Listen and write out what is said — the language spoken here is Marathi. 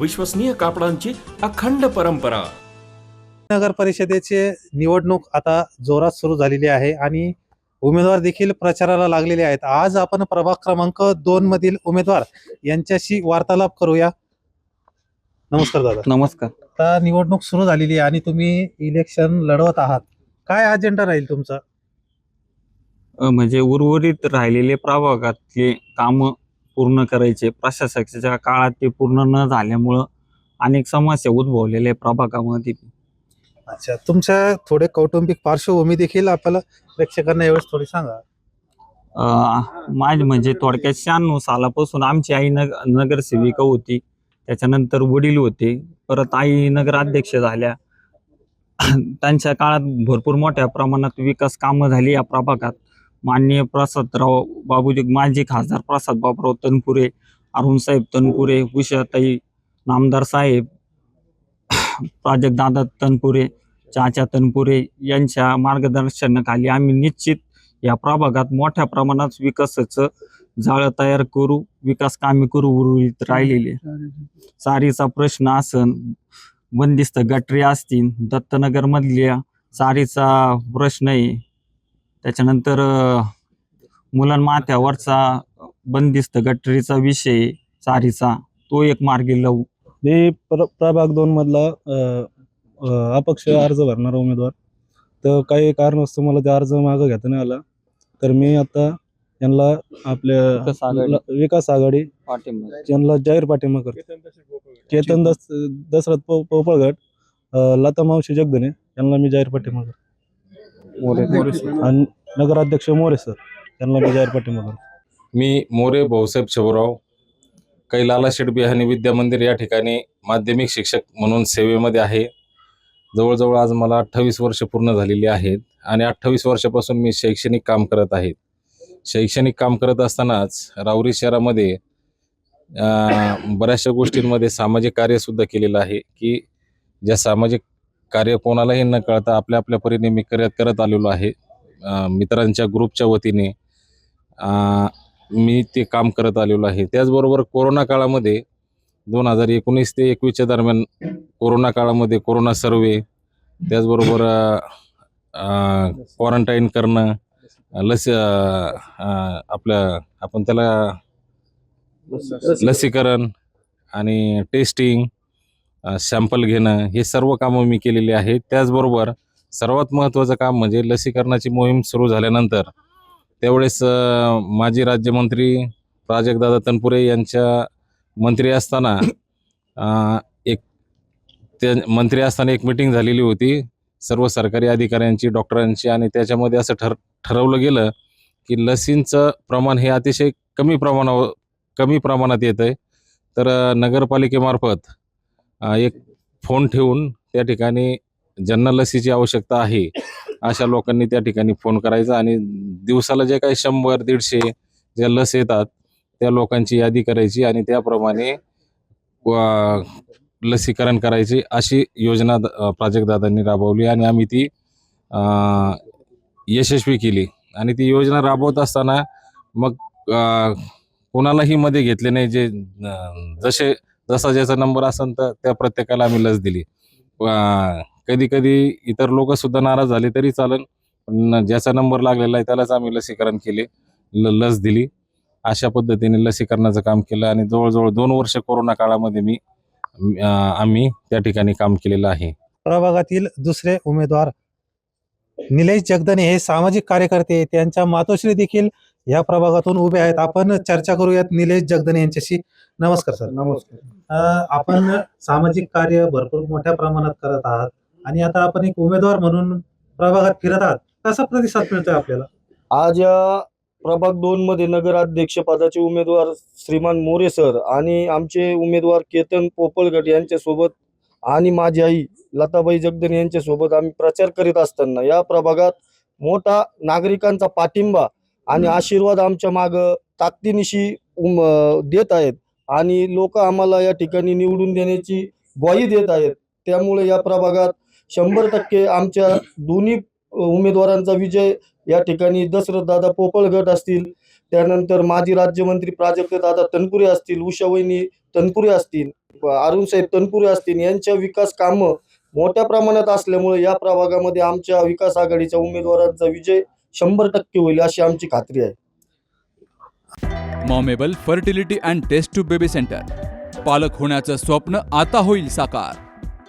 विश्वसनीय कापडांची अखंड परंपरा. नगर परिषदेचे निवडणूक आता जोरात सुरू झालेली आहे आणि उमेदवार देखील प्रचाराला लागलेले आहेत. आज आपण प्रभाग क्रमांक दोन मधील उमेदवार यांच्याशी वार्तालाप करूया. नमस्कार दादा. नमस्कार. आता निवडणूक सुरू झालेली आहे आणि तुम्ही इलेक्शन लढवत आहात. काय अजेंडा राहील तुमचा? म्हणजे उर्वरित राहिलेले प्रभागातले काम पूर्ण करायचे. प्रशासकाच्या काळात ते पूर्ण न झाल्यामुळं अनेक समस्या उद्भवलेल्या आहे प्रभागामध्ये. अच्छा तुमच्या थोडे कौटुंबिक पार्श्वभूमी देखील आपल्याला प्रेक्षकांना यावेळेस थोडी सांगा. अ, माझी म्हणजे थोडक्यात शहाण्णव सालापासून आमची आई नग नगरसेविका होती. त्याच्यानंतर वडील होते. परत आई नगराध्यक्ष झाल्या. त्यांच्या काळात भरपूर मोठ्या प्रमाणात विकास कामं झाली या प्रभागात. माननीय प्रसादराव बाबूजी माजी खासदार प्रसाद बाबूराव तनपुरे अरुणसाहेब तनपुरे उषाताई नामदार साहेब प्राजक्तदादा तनपुरे चाचा तनपुरे यांच्या मार्गदर्शनाखाली आम्ही निश्चित या प्रभागात मोठ्या प्रमाणात विकासाचं जाळं तयार करू विकास कामे करू उर्वरित राहिलेले. चारीचा प्रश्न असन बंदिस्त गटरी असतील दत्तनगर मधल्या प्रश्न आहे त्याच्यानंतर मुलांमाथ्यावरचा बंदिस्त गटरीचा विषय चारीचा तो एक मार्गी लावू. मी प्र प्रभाग दोन मधला अपक्ष अर्ज भरणारा उमेदवार. तर काही कारणास्तव मला ते अर्ज मागं घेता नाही आला. तर मी आता यांना आपल्या विकास आघाडी. यांना जाहीर पाठिंबा करतो. चेतन दस दशरथ पोपळगट लता मावशी जगदने यांना मी जाहीर पाठिंबा करतो. आणि नगराध्यक्ष मोरे सर त्यांना मी जाहीर पाठिंबा मी मोरे भाऊसाहेब शबुराव कैलाला शेठ बिहानी विद्या मंदिर या ठिकाणी माध्यमिक शिक्षक म्हणून सेवेमध्ये आहे. जवळजवळ आज मला अठ्ठावीस वर्ष पूर्ण झालेली आहेत आणि अठ्ठावीस वर्षापासून मी शैक्षणिक काम करत आहे. शैक्षणिक काम करत असतानाच राऊरी शहरामध्ये बऱ्याचशा गोष्टींमध्ये सामाजिक कार्यसुद्धा केलेलं आहे की ज्या सामाजिक कार्य कोणालाही न कळता आपल्या आपल्या परीने मी करत करत आलेलो आहे. मित्रांच्या ग्रुपच्या वतीने मी ते काम करत आलेलो आहे. त्याचबरोबर कोरोना काळामध्ये दोन हजार एकोणीस ते एकवीसच्या दरम्यान कोरोना काळामध्ये कोरोना सर्वे त्याचबरोबर क्वारंटाईन करणं लस आपलं आपण त्याला लसीकरण आणि टेस्टिंग सॅम्पल घेणं हे सर्व कामं मी केलेली आहेत. त्याचबरोबर सर्वात महत्त्वाचं काम म्हणजे लसीकरणाची मोहीम सुरू झाल्यानंतर त्यावेळेस माजी राज्यमंत्री प्राजक्तदादा तनपुरे यांच्या मंत्री असताना एक त्या मंत्री असताना एक मिटिंग झालेली होती. सर्व सरकारी अधिकाऱ्यांची डॉक्टरांची आणि त्याच्यामध्ये असं ठर ठरवलं गेलं की लसींचं प्रमाण हे अतिशय कमी प्रमाणावर कमी प्रमाणात येतं आहे तर नगरपालिकेमार्फत एक फोन ठेवून त्या ठिकाणी ज्यांना लसीची आवश्यकता आहे अशा लोकांनी त्या ठिकाणी फोन करायचा आणि दिवसाला जे काही शंभर दीडशे ज्या लस येतात त्या लोकांची यादी करायची आणि त्याप्रमाणे व- लसीकरण करायची अशी योजना द- प्राजक्तदादांनी राबवली आणि आम्ही ती यशस्वी केली. आणि ती योजना राबवत असताना मग कोणालाही मध्ये घेतले नाही जे जसे जसा ज्याचा नंबर असेल तर त्या प्रत्येकाला आम्ही लस दिली. कधी कधी इतर लोक सुद्धा नाराज झाले तरी चालेल पण ज्याचा नंबर लागलेला आहे त्यालाच आम्ही लसीकरण केले ल लस दिली. अशा पद्धतीने लसीकरणाचं काम केलं आणि जवळजवळ दोन वर्ष कोरोना काळामध्ये मी आम्ही त्या ठिकाणी काम केलेलं आहे. प्रभागातील दुसरे उमेदवार निलेश जगदने हे सामाजिक कार्यकर्ते आहेत. त्यांच्या मातोश्री देखील या प्रभागातून उभे आहेत. आपण चर्चा करूयात निलेश जगदने यांच्याशी. नमस्कार सर. नमस्कार. आपण सामाजिक कार्य भरपूर मोठ्या प्रमाणात करत आहात. आणि आता आपण एक उमेदवार म्हणून प्रभागात फिरत आहात. कसा प्रतिसाद मिळतोय आपल्याला? आज अ, प्रभाग दोन मध्ये नगराध्यक्ष पदाचे उमेदवार श्रीमान मोरे सर आणि आमचे उमेदवार केतन पोपळगट यांच्यासोबत आणि माझी आई लताबाई जगदन यांच्यासोबत आम्ही प्रचार करीत असताना या प्रभागात मोठा नागरिकांचा पाठिंबा आणि आशीर्वाद आमच्या माग ताकदीनिशी देत आहेत आणि लोक आम्हाला या ठिकाणी निवडून देण्याची ग्वाही देत आहेत. त्यामुळे या प्रभागात शंभर टक्के आमच्या दोन्ही उमेदवारांचा विजय या ठिकाणी दशरथ दादा पोपळगट असतील. त्यानंतर माजी राज्यमंत्री प्राजक्त दादा तनपुरे असतील उषावहिनी तनपुरे असतील अरुण साहेब तनपुरे असतील यांच्या विकास कामं मोठ्या प्रमाणात असल्यामुळे या प्रभागामध्ये आमच्या विकास आघाडीच्या उमेदवारांचा विजय शंभर टक्के होईल अशी आमची खात्री आहे. Momable fertility and test tube baby centre. पालक होण्याचं स्वप्न आता होईल साकार.